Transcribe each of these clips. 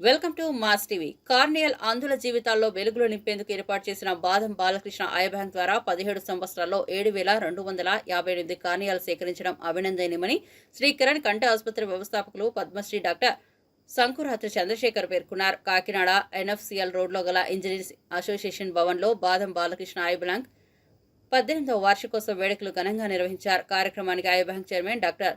Welcome to mass TV. Corneal అంధుల జీవితాల్లో వెలుగులు నింపేందుకు ఏర్పాటు చేసిన బాదం బాలకృష్ణ ఐ బ్యాంక్ ద్వారా పదిహేడు సంవత్సరాల్లో ఏడు వేల రెండు వందల యాభై ఎనిమిది కార్నియాలు సేకరించడం అభినందనీయమని శ్రీ కిరణ్ కంటి ఆసుపత్రి వ్యవస్థాపకులు పద్మశ్రీ డాక్టర్ శంకురాత్రి చంద్రశేఖర్ పేర్కొన్నారు. కాకినాడ ఎన్ఎఫ్సిఎల్ రోడ్లో గల ఇంజనీర్స్ అసోసియేషన్ భవన్లో బాదం బాలకృష్ణ ఐ బ్యాంక్ పద్దెనిమిదవ వార్షికోత్సవ వేడుకలు ఘనంగా నిర్వహించారు. కార్యక్రమానికి eye bank chairman doctor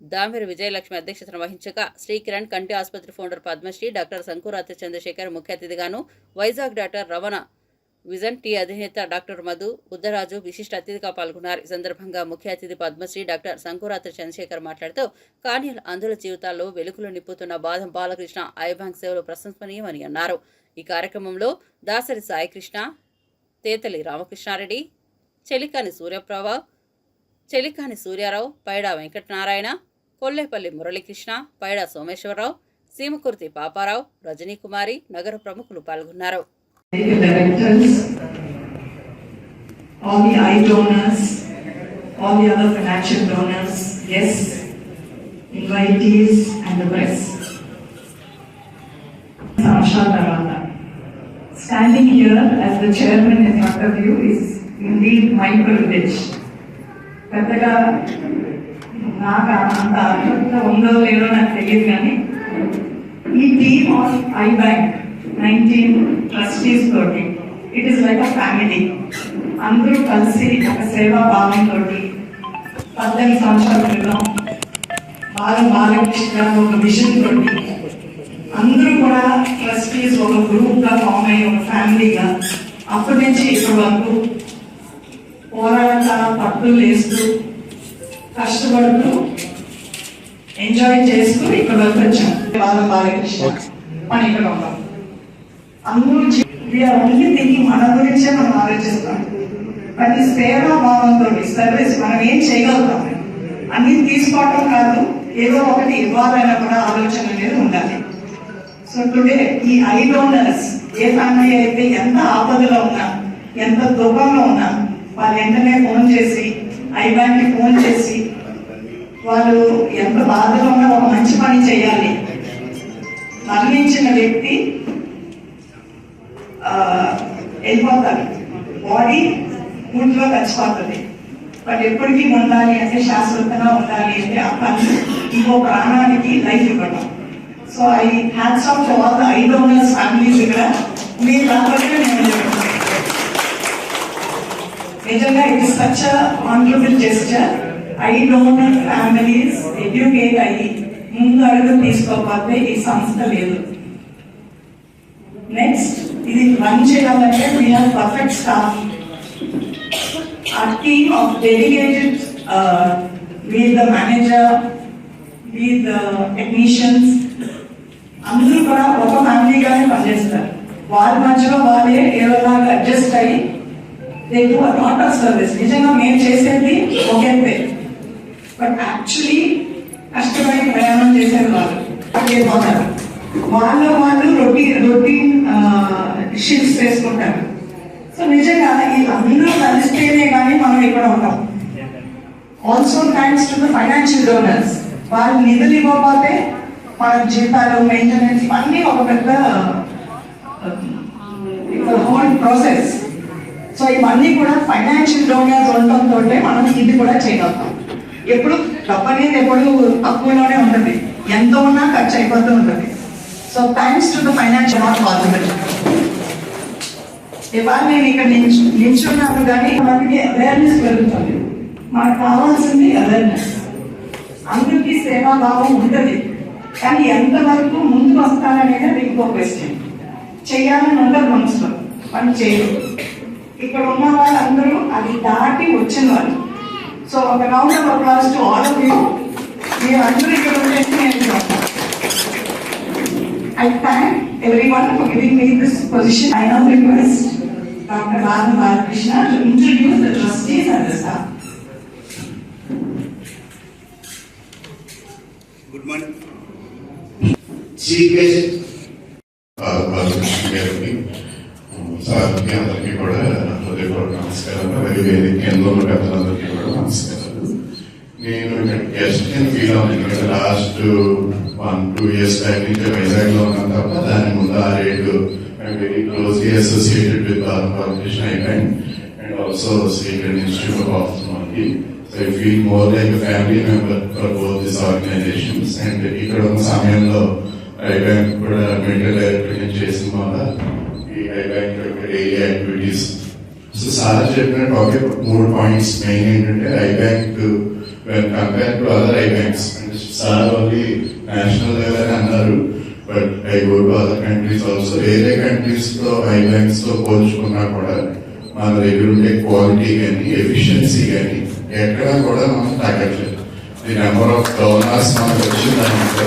Damiri Vijayalakshmi అధ్యక్షతన వహించగా శ్రీకిరణ్ కంటి ఆసుపత్రి ఫౌండర్ పద్మశ్రీ డాక్టర్ శంకురాత్రి చంద్రశేఖర్ ముఖ్య అతిథిగాను Vizag doctor Ravana vision T అధినేత డాక్టర్ మధు ఉద్దరాజు విశిష్ట అతిథిగా పాల్గొన్నారు. ఈ సందర్భంగా ముఖ్య అతిథి పద్మశ్రీ డాక్టర్ శంకురాత్రి చంద్రశేఖర్ మాట్లాడుతూ కార్నియల్ అందుల జీవితాల్లో వెలుగులు నింపుతున్న బాదం బాలకృష్ణ ఐ సేవలు ప్రశంసనీయమని అన్నారు. ఈ కార్యక్రమంలో దాసరి సాయికృష్ణ తేతలి రామకృష్ణారెడ్డి చెలికాని సూర్యప్రభ చెలికాని సూర్యారావు పైడా వెంకటనారాయణ కొల్లేపల్లి మురళీకృష్ణ పైడా సోమేశ్వరరావు సీమకుర్తి పాపారావు రజనీకుమారి నగర ప్రముఖులు పాల్గొన్నారు all the eye donors, all the other financial donors, guests, invitees, and the press. Asha Tarana. Standing here as the chairman in front of you is indeed my privilege. పెద్దగా నాకు అంత అద్భుతంగా ఉందో లేదో నాకు తెలియదు కానీ ఈ team of eye bank nineteen trustees తోటి it is like a family అందరూ కలిసి ఒక సేవా భావంతో పద్దెనిమిది సంవత్సరాల క్రితం బాల బాలకృష్ణ గారు ఒక విజన్ తోటి అందరూ కూడా ట్రస్టీస్ ఒక గ్రూప్గా ఫామ్ అయ్యి ఒక ఫ్యామిలీగా అప్పటి నుంచి ఇప్పటి వరకు పోరాట పట్టులు వేస్తూ కష్టపడుతూ ఎంజాయ్ చేస్తూ ఇక్కడ వరకు వచ్చాం. బాల బాలకృష్ణ. మనం ఇక్కడ ఉన్నాం. అందరూ ఓన్లీ థింకింగ్ మన గురించే మనం ఆలోచిస్తాం ప్రతి సేవా భావంతో సర్వీస్ మనం ఏం చేయగలుగుతాం? అన్ని తీసుకోవటం కాదు ఏదో ఒకటి ఇవ్వాలన్న కూడా ఆలోచన అనేది ఉండాలి. సో టుడే ఈ ఐ డోనర్స్ ఏ ఫ్యామిలీ అయితే ఎంత ఆపదలో ఉన్నా ఎంత దుఃఖంలో ఉన్నా వాళ్ళు వెంటనే ఫోన్ చేసి ఐ బ్యాంక్కి ఫోన్ చేసి వాళ్ళు ఎంత బాధలో ఉన్నా ఒక మంచి పని చేయాలి. మరణించిన వ్యక్తి వెళ్ళిపోతారు బాడీ గుంట్లో కలిసిపోతుంది బట్ ఎప్పటికీ ఉండాలి అంటే శాశ్వతంగా ఉండాలి అంటే ఆ పని ఇంకో ప్రాణానికి లైఫ్ ఇవ్వడం so I hats off all ఐదు వందల ఫ్యామిలీస్ ఇక్కడ. మీరు రాబట్టే నేను చెప్తాను. నిజంగా ఇది such contribute gesture eye donor families educate అయ్యి ముందు అడుగు తీసుకోకపోతే ఈ సంస్థ లేదు. నెక్స్ట్ ఇది రన్ చేయాలంటే we are perfect staff a team of dedicated with the manager with technicians అందరూ కూడా ఒక ఫ్యామిలీగానే పనిచేస్తారు. వారి మధ్యలో వాళ్ళే ఏదోలాగా అడ్జస్ట్ అయ్యి they do not of service నిజంగా మేము చేసేది ఒకే బట్ యాక్చువల్లీ కష్టపడి ప్రయాణం చేశారు వాళ్ళు. అయిపోతారు వాళ్ళ వాళ్ళు రొటీన్ రొటీన్ షిఫ్ట్స్ వేసుకుంటారు. సో నిజంగా వీళ్ళందరూ కలిస్తేనే కానీ మనం ఇక్కడ ఉంటాం. Also thanks to the financial donors వాళ్ళు నిధులు ఇవ్వకపోతే మన జీతాలు మెయింటెనెన్స్ అన్నీ ఒక పెద్ద హోల్ ప్రాసెస్ సో ఇవన్నీ కూడా ఫైనాన్షియల్ డోనర్స్ ఉండటంతో మనం ఇది కూడా చేయగలుగుతాం. ఎప్పుడు డబ్బు అనేది ఎప్పుడు తక్కువలోనే ఉంటుంది. ఎంత ఉన్నా ఖర్చు అయిపోతూ ఉంటుంది. So thanks to the financial not possible ఇవాళ నేను ఇక్కడ నిల్చు నిల్చున్నాను కానీ మనకి అవేర్నెస్ పెరుగుతుంది. మనకు కావాల్సింది అవేర్నెస్ అందరికీ సేవాభావం ఉంటుంది. కానీ ఎంతవరకు ముందుకు వస్తారనేది అది ఇంకో క్వశ్చన్ చేయాలని ఉండదు మనసులో. పని చేయరు. ఇక్కడ ఉన్న వాళ్ళందరూ అది దాటి వచ్చిన వాళ్ళు. సో ఒక round of applause to all of you మీరు అందరూ ఇక్కడ ఉంటే నేను చెప్తాను I thank everyone for giving me this position. I now request Dr. Radha Balakrishna to introduce the trustees and the staff. Good morning chief guest Balakrishna గారికి సార్కి అందరికీ కూడా నా హృదయపూర్వక నమస్కారాలు అలాగే వేదిక కేంద్రంలో పెద్దలందరికీ కూడా నమస్కారాలు నేను ఇక్కడ ఫీల్ అవును last one two years back నుంచి వైజాగ్లో ఉన్నాం తప్ప దాని ముందు ఆ rate very closely associated with Balakrishna eye bank and also secret institute of మనకి so I feel more like family member for both this organisations and ఇక్కడ ఉన్న సమయంలో ఐబ్యాంక్ కూడా మెడికల్ డైరెక్టర్ చేసిన వల్ల ఈ ఐబ్యాంక్ యొక్క డైలీ యాక్టివిటీస్ సో సార్ చెప్పినట్టు ఒకే మూడు పాయింట్స్ మెయిన్ ఏంటంటే eye bank compare to other eye banks sir only national level అన్నారు. But I go to other countries also వేరే కంట్రీస్తో ఐ బ్యాంక్స్తో పోల్చుకున్నా కూడా మన దగ్గర ఉండే క్వాలిటీ కానీ ఎఫిషియన్సీ కానీ ఎక్కడా కూడా మనం తగ్గట్లేదు. ది నెంబర్ ఆఫ్ డోనర్స్ మనకు వచ్చిందంటే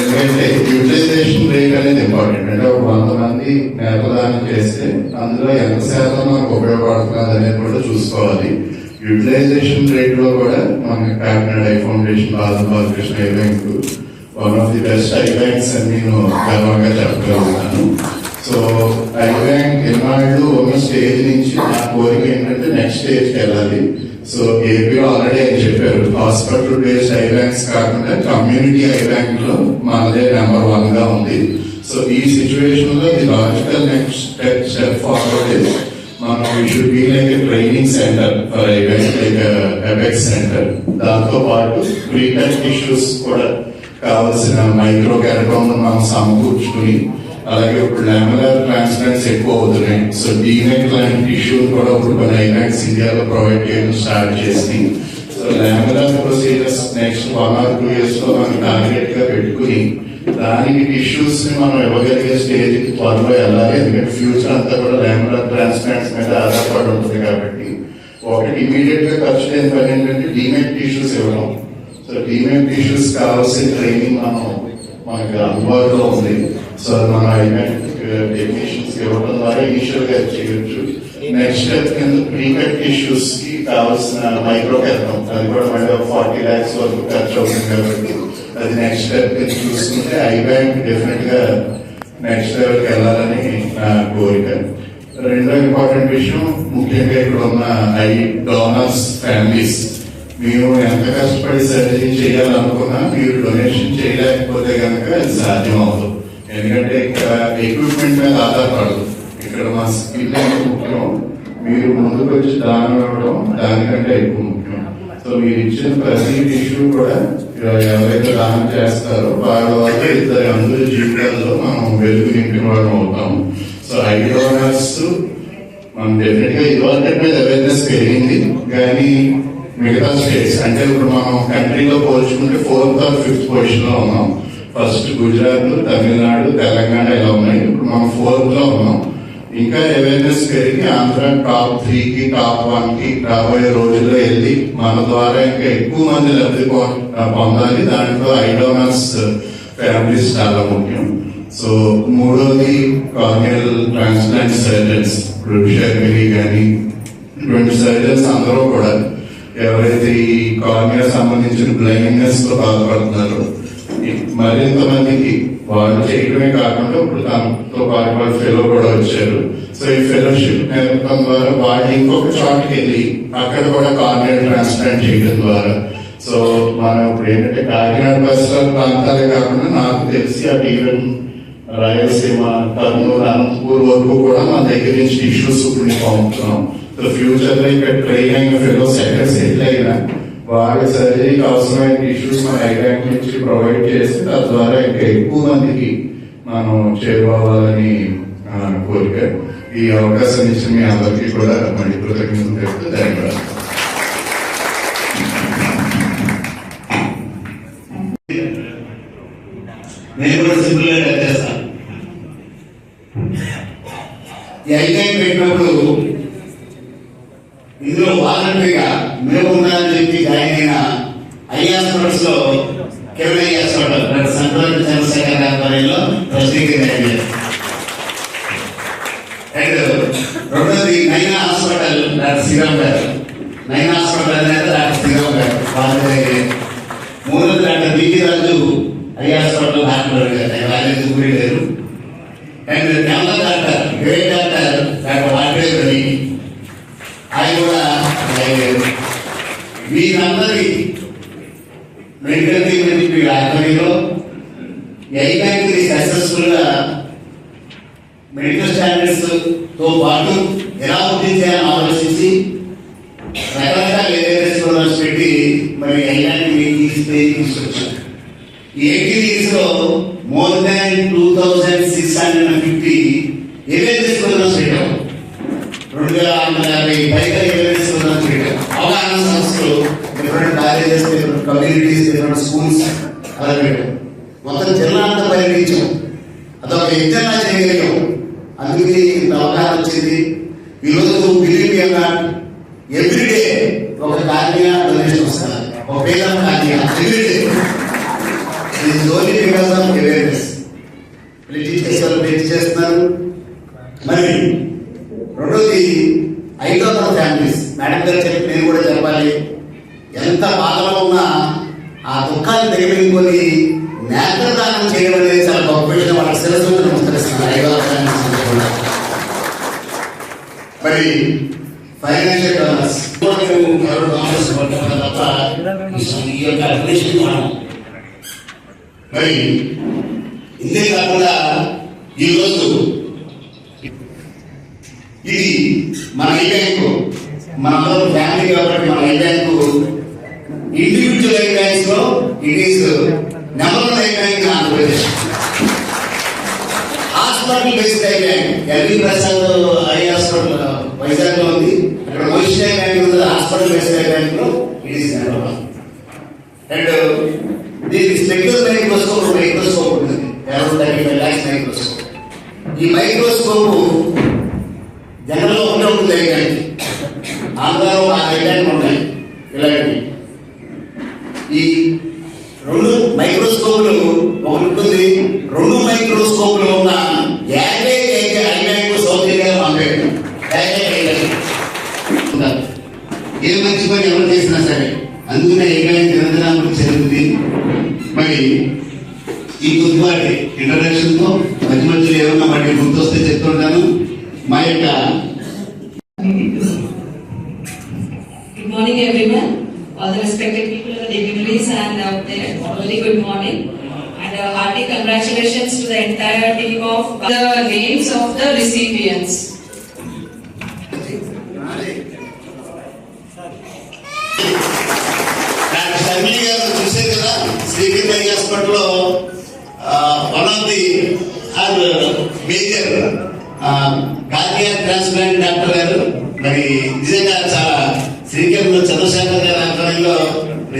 ఎందుకంటే యూటిలైజేషన్ రేట్ అనేది ఇంపార్టెంట్ అంటే ఒక వంద మంది నేతదానం చేస్తే అందులో ఎంత శాతం మనకు ఉపయోగపడుతుంది అనేది కూడా చూసుకోవాలి. యూటిలైజేషన్ రేట్లో కూడా మన కాకినాడ ఐ ఫౌండేషన్ బాధ Balakrishna eye bank one of the best eye banks అని నేను గర్వంగా చెప్పగలుగుతాను. సో ఐ బ్యాంక్ ఎన్నాళ్ళు ఒక స్టేజ్ నుంచి నా కోరిక ఏంటంటే నెక్స్ట్ స్టేజ్కి వెళ్ళాలి. సో ఏపీలో ఆల్రెడీ ఆయన చెప్పారు? హాస్పిటల్ బేస్డ్ ఐ బ్యాంక్స్ కాకుండా కమ్యూనిటీ ఐ బ్యాంక్లో మనదే నెంబర్ వన్గా ఉంది. సో ఈ సిచ్యువేషన్లో the logical next step step forward is మనం we should be like training centre for eye bank like ఎబెక్స్ centre దాంతో పాటు ప్రీటెస్ట్ ఇష్యూస్ కూడా కావాల్సిన మైక్రో క్యారటోన్ మనం సమకూర్చుకుని అలాగే ఇప్పుడు లామినార్ ట్రాన్స్ప్లాంట్స్ ఎక్కువ అవుతున్నాయి సో డీనెక్ లాంటి టిష్యూ కూడా ఇప్పుడు కొన్ని ఐలాండ్స్ ఇండియాలో ప్రొవైడ్ చేయడం స్టార్ట్ చేసి so laminar procedures next one or two ఇయర్స్లో మనం టార్గెట్గా పెట్టుకుని దానికి టిష్యూస్ని మనం ఇవ్వగలిగే స్టేజ్కి త్వరలో వెళ్ళాలి ఎందుకంటే ఫ్యూచర్ అంతా కూడా లామినార్ ట్రాన్స్ప్లాంట్స్ మీద ఆధారపడి ఉంటుంది కాబట్టి. ఒకటి ఇమీడియట్గా ఖర్చు లేని పని ఏంటంటే డీనెక్ టిష్యూస్ ఇవ్వడం సో డీమెన్ టిష్యూస్ కావాల్సిన ట్రైనింగ్ మనం మనకి అందుబాటులో ఉంది సో మన టెక్నీషియన్స్ ఇవ్వడం ద్వారా ఇనిషియల్గా చేయొచ్చు నెక్స్ట్ స్టెప్ కింద ప్రీకట్ టిష్యూస్కి కావాల్సిన మైక్రో కెరటం అది కూడా మళ్ళీ ఫార్టీ ల్యాక్స్ వరకు ఖర్చు అవుతుంది కాబట్టి అది నెక్స్ట్ స్టెప్ కింద చూసుకుంటే ఐ బ్యాంక్ డెఫినెట్గా నెక్స్ట్ లెవెల్కి వెళ్ళాలని నా కోరిక రెండో ఇంపార్టెంట్ విషయం ముఖ్యంగా ఇక్కడ ఉన్న ఐ డోనర్స్ ఫ్యామిలీస్ మేము ఎంత కష్టపడి సర్జరీ చేయాలనుకున్నా మీరు డొనేషన్ చేయలేకపోతే కనుక అది సాధ్యం అవ్వదు ఎందుకంటే ఇక్కడ ఎక్విప్మెంట్ మీద ఆధారపడదు. ఇక్కడ మా స్కిల్ ఎంత ముఖ్యం. మీరు ముందుకు వచ్చి దానం ఇవ్వడం దానికంటే ఎక్కువ ముఖ్యం. సో మీరు ఇచ్చిన ప్రతి టిష్యూ కూడా ఎవరైతే దానం చేస్తారో వాళ్ళ వల్ల ఇద్దరు అందరి జీవితాల్లో మనం వెలుగు నింపిన వాళ్ళం అవుతాం. సో ఐ మనం డెఫినెట్గా ఇవాళ మీద అవేర్నెస్ పెరిగింది కానీ మిగతా స్టేట్స్ అంటే ఇప్పుడు మనం కంట్రీలో పోల్చుకుంటే ఫోర్త్ ఆర్ ఫిఫ్త్ పొజిషన్లో ఉన్నాం. ఫస్ట్ గుజరాత్ తమిళనాడు తెలంగాణ ఇలా ఉన్నాయి. ఇప్పుడు మనం ఫోర్త్లో ఉన్నాం. ఇంకా అవేర్నెస్ పెరిగి ఆంధ్ర టాప్ త్రీ కి టాప్ వన్కి రాబోయే రోజుల్లో వెళ్ళి మన ద్వారా ఇంకా ఎక్కువ మంది లబ్ధి పొందాలి. దాంట్లో ఐడోనస్ ఫ్యామిలీస్ చాలా ముఖ్యం. సో మూడోది కార్నియల్ ట్రాన్స్ప్లాంట్ సర్జన్స్ ఇప్పుడు షర్మిలి కానీ ఇటువంటి సర్జన్స్ అందరూ కూడా ఎవరైతే ఈ కార్నియా సంబంధించిన బ్లైండ్నెస్తో బాధపడుతున్నారో మరింత మందికి వాళ్ళు చేయడమే కాకుండా ఇప్పుడు తనతో పాటు వాళ్ళ ఫెలో కూడా వచ్చారు. సో ఈ ఫెలోషిప్ నేర్పడం ద్వారా వాళ్ళు ఇంకొక చోటుకి వెళ్ళి అక్కడ కూడా కార్నియల్ ట్రాన్స్ప్లాంట్ చేయడం ద్వారా. సో మనం ఇప్పుడు ఏంటంటే కాకినాడ పరిసర ప్రాంతాలే కాకుండా నాకు తెలిసి అటు ఈవెన్ రాయలసీమ కర్నూలు అనంతపూర్ వరకు కూడా మన దగ్గర నుంచి టిష్యూస్ ఇప్పుడు పంపుతున్నాం. సో ఫ్యూచర్లో ఇక్కడ ట్రైన్ అయిన ఫెలోస్ ఎక్కడ సెటిల్ అయినా వాళ్ళ సర్జరీకి అవసరమైన టిష్యూస్ మన ఐబ్యాంక్ నుంచి ప్రొవైడ్ చేసి తద్వారా ఇంకా ఎక్కువ మందికి మనం చేరుకోవాలని కోరిక. ఈ అవకాశం ఇచ్చిన మీ అందరికీ కూడా మళ్ళీ కృతజ్ఞతలు తెలుపుతూ ధన్యవాదాలు. నేను కూడా సింపుల్గా చేస్తాను ఈ ఐటైం పెట్టినప్పుడు ఇందులో వాలంటరీగా మేము ఉన్నారని చెప్పి జాయిన్ అయిన ఐ హాస్పిటల్స్లో camera hospital doctor Sankranti Chandrashekhar ఆధ్వర్యంలో ట్రస్టీగా జాయిన్ చేశారు అండ్ రెండోది నైనా హాస్పిటల్ డాక్టర్ శ్రీరామ్ గారు. నైనా హాస్పిటల్ అనేది డాక్టర్ శ్రీరామ్ గారు బాధ్యత మూడోది doctor BG Raju eye hospital doctor గారు రాజేంద్ర గురి గారు. అండ్ నెల డాక్టర్ గ్రేట్ డాక్టర్ డాక్టర్ వాడ్రేజ్ గారి ఆయన కూడా మీరందరి అయ్యారు వీరందరి మెడికల్ టీమ్ నుంచి ఆధ్వర్యంలో మెడికల్ స్టాండర్డ్స్తో పాటు ఎలా వృద్ధి చేయాలని ఆలోచించి రకరకాల ఏరియాస్ ప్రోగ్రామ్స్ పెట్టి మరి ఐలాంటి తీసుకొచ్చి తీసుకొచ్చారు. ఈ ఎయిటీన్ ఇయర్స్లో మోర్ దాన్ టూ థౌసండ్ ఇది ఓన్లీ బికాస్ ఆఫ్ అవేర్నెస్ వీళ్ళు టీచర్స్ వాళ్ళు చేస్తున్నారు మరి రెండోది ఐదో తరం ఫ్యామిలీస్ మేడం గారు చెప్పి నేను కూడా చెప్పాలి ఎంత బాధలో ఉన్నా ఆ దుఃఖాన్ని దిగమింగుకొని నేత్రదానం చేయడం అనేది చాలా గొప్ప విషయం వాళ్ళకి శిరస్సు నమస్కరిస్తున్నారు ఐదో తరం families అందరూ కూడా. మరి ఫైనాన్షియల్ డోనర్స్ డోనర్స్ తప్ప ఈ యొక్క అడ్మిషన్ మనం మరి ఇంతే కాకుండా ఈరోజు ఇది మన ఐ బ్యాంకు. మనందరం ఫ్యామిలీ కాబట్టి మన eye bank individual eye బ్యాంక్స్లో it is number one eye bank Andhra Pradesh. Hospital based eye bank. LV Prasad eye hospital వైజాగ్లో ఉంది అక్కడ మొయిషన్ ఐ బ్యాంక్ ఉంది హాస్పిటల్ బేస్డ్ ఐ బ్యాంక్లో it is number one and దీనికి specular microscope ఒక microscope ఉంటుంది around thirty five lakhs microscope ఈ మైక్రోస్కోప్ జనంలో ఉండే ఉంటుంది ఐలాండ్ ఆంధ్రాలో ఆ ఐలాండ్ ఉన్నాయి. ఇలాంటివి. Morning, everyone. All the respected people of the dignitaries and out there, very good morning. And a hearty congratulations to the entire team of the names of the recipients. Doctor Sharmili గారు చూశారు కదా Srigiri eye హాస్పిటల్లో one of the are major cardiac transplant doctor గారు మరి నిజంగా చాలా శ్రీకాకుళంలో చంద్రశేఖర్ గారి ఆధ్వర్యంలో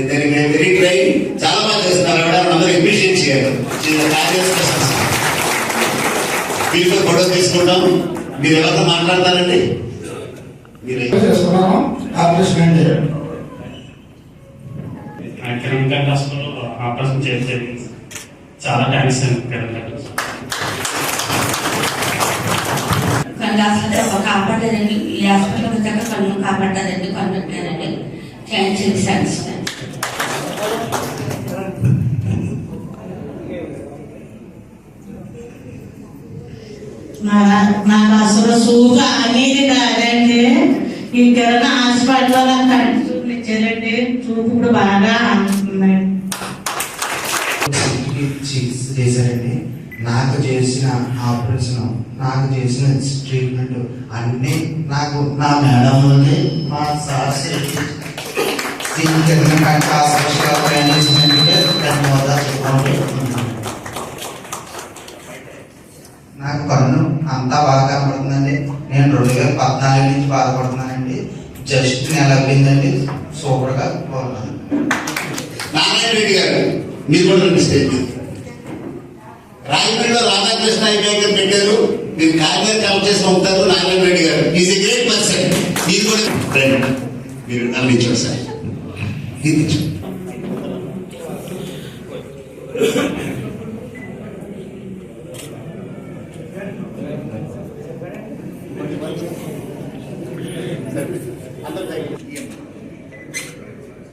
వెరీ ట్రై చాలా బాగా చేస్తున్నారు. ఆవిడ అందరూ అప్రిషియేట్ చేయాలి. వీటితో ఫోటో తీసుకుంటాం. మీరు ఎవరితో మాట్లాడతారండి? మీరు. ఆపరేషన్ చేయడం జరిగింది చాలా థ్యాంక్స్ అండి కళ్ళు హాస్పిటల్ కాపాడారండి ఈ హాస్పిటల్ వచ్చాక కన్ను కాపాడారండి కన్ను పెట్టారండి. థ్యాంక్స్ అండి థ్యాంక్స్ నాకు అసలు సూగా అనేది కాదండి ఈ కిరణ హాస్పిటల్లో నాకు కంటి చూపులు ఇచ్చారండి చూపు ఇప్పుడు బాగా అందుతుందండి చేశారండి. నాకు చేసిన ఆపరేషన్ నాకు చేసిన ట్రీట్మెంట్ అన్ని నాకు నా మేడం ఉంది మా సార్ శ్రీ కిరణ్ కంటి హాస్పిటల్ ప్రయాణించినందుకే ధన్యవాదాలు నాకు కన్ను అంతా బాగా కనబడుతుందండి. నేను రెండు వేల పద్నాలుగు నుంచి బాధపడుతున్నానండి. జస్ట్ నెల అయిందండి సూపర్గా బాగున్నాను. నారాయణ రెడ్డి గారు మీరు కూడా రండి రాజమండ్రిలో రాధాకృష్ణ ఐబ్యాంక్ పెట్టారు. మీరు కార్యక్రమం కలెక్ట్ చేసి పంపుతారు నారాయణ రెడ్డి గారు. ఈజ్ ఎ గ్రేట్ పర్సన్ మీరు కూడా మీరు అందించారు సార్. ఇది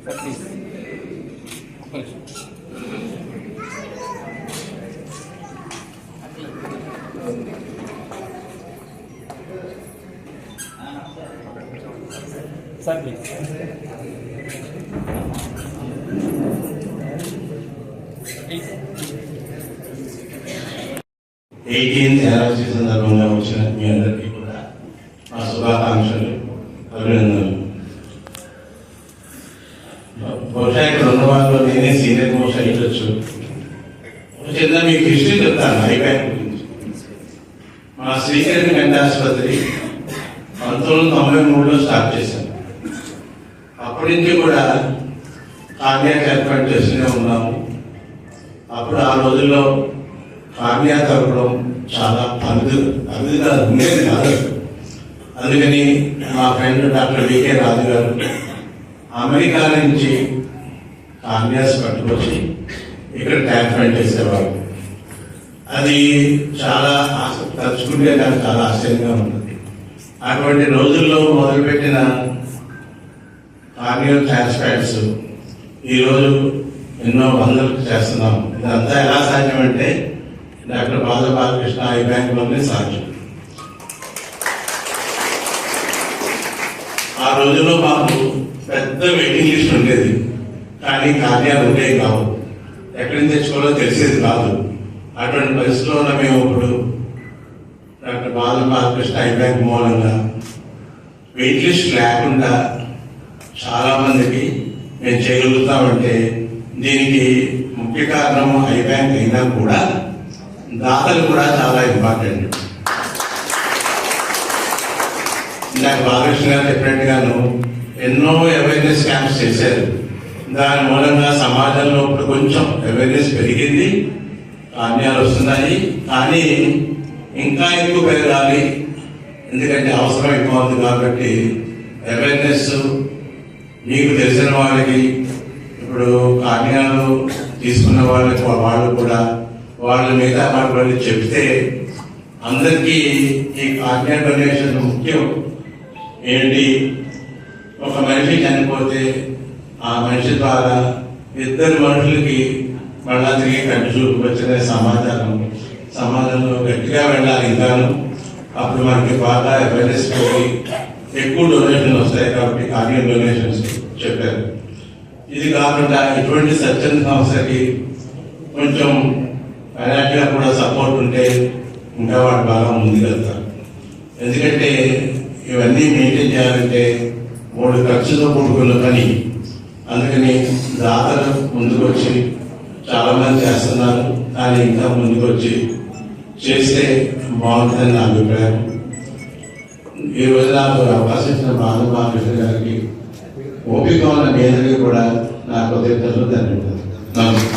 సార్ ప్లీజ్ ఎయిటీన్త్ యానివర్సరీ సందర్భంగా వచ్చిన మీ అందరికీ కూడా మా శుభాకాంక్షలు అభినందనలు బహుశా ఇక్కడ ఉన్న వాళ్ళు నేనే సీనియర్ చిన్న మీకు హిస్టరీ చెప్తాను ఐబ్యాంక్ గురించి మా శ్రీకరణి గంట ఆసుపత్రి పంతొమ్మిది వందల తొంభై మూడులో స్టార్ట్ చేశాను అప్పటి నుంచి కూడా కార్డియాక్ ఏర్పాటు చేస్తూనే ఉన్నాము. అప్పుడు ఆ రోజుల్లో కార్డియా తగ్గడం చాలా అరుదు కాదు ఉండేది కాదు. అందుకని మా ఫ్రెండ్ డాక్టర్ వికే రాజు గారు అమెరికా నుంచి కార్డియాస్ పట్టుకొచ్చి ఇక్కడ ట్రీట్మెంట్ చేసేవాళ్ళు. అది చాలా తలుచుకుంటే నాకు చాలా ఆశ్చర్యంగా ఉంటుంది. అటువంటి రోజుల్లో మొదలుపెట్టిన కార్నియల్ ట్రాన్స్ప్లాంట్స్ ఈరోజు ఎన్నో వందలకు చేస్తున్నాం. ఇదంతా ఎలా సాధ్యం అంటే డాక్టర్ బాల బాలకృష్ణ ఐ బ్యాంకులోనే సాధ్యం. ఆ రోజుల్లో మాకు పెద్ద వెయిటింగ్ లిస్ట్ ఉండేది. కానీ కార్యాలు ఉండేవి కావు. ఎక్కడి నుంచి తెచ్చుకోవాలో తెలిసేది కాదు. అటువంటి పరిస్థితిలో ఉన్న మేము ఇప్పుడు doctor Bala Balakrishna eye bank మూలంగా వెయిట్ లిస్ట్ లేకుండా చాలామందికి మేము చేయగలుగుతామంటే దీనికి ముఖ్య కారణం ఐబ్యాంక్ బ్యాంక్ అయినా కూడా దాతలు కూడా చాలా ఇంపార్టెంట్. ఇందాక బాలకృష్ణ గారు చెప్పినట్టుగాను ఎన్నో అవేర్నెస్ క్యాంప్స్ చేశారు. దాని మూలంగా సమాజంలో ఇప్పుడు కొంచెం అవేర్నెస్ పెరిగింది. కాన్యాలు వస్తున్నాయి. కానీ ఇంకా ఎక్కువ పెరగాలి. ఎందుకంటే అవసరం ఎక్కువ ఉంది కాబట్టి అవేర్నెస్ మీకు తెలిసిన వాళ్ళకి ఇప్పుడు కాన్యాలు తీసుకున్న వాళ్ళకి వాళ్ళు కూడా వాళ్ళ మీద వాళ్ళు చెప్తే అందరికీ ఈ కార్డియా డొనేషన్ ముఖ్యం. ఏంటి? ఒక మనిషి చనిపోతే ఆ మనిషి ద్వారా ఇద్దరు మనుషులకి మళ్ళా తిరిగి కంటి చూపు సమాచారం సమాజంలో. గట్టిగా వెళ్ళాలి ఇంకాను అప్పుడు మనకి బాగా అవేర్నెస్ పోయి ఎక్కువ డొనేషన్లు వస్తాయి కాబట్టి కార్డియో డొనేషన్స్ చెప్పారు. ఇది కాకుండా ఇటువంటి స్వచ్ఛంద సంస్థకి కొంచెం ఫైనాన్షియల్గా కూడా సపోర్ట్ ఉంటే ఇంకా వాడు బాగా ముందుకెళ్తారు. ఎందుకంటే ఇవన్నీ మెయింటైన్ చేయాలంటే మూడు ఖర్చుతో కూడుకున్న పని. అందుకని దాతలు ముందుకు వచ్చి చాలా మంది చేస్తున్నారు కానీ ఇంకా ముందుకు వచ్చి చేస్తే బాగుంటుందని నా అభిప్రాయం. ఈ రోజు నాకు అవకాశం ఇచ్చిన బాల బాలకృష్ణ గారికి ఓపిక ఉన్న మీ కూడా నా కృతజ్ఞతలు ధన్యవాదాలు. నమస్కారం.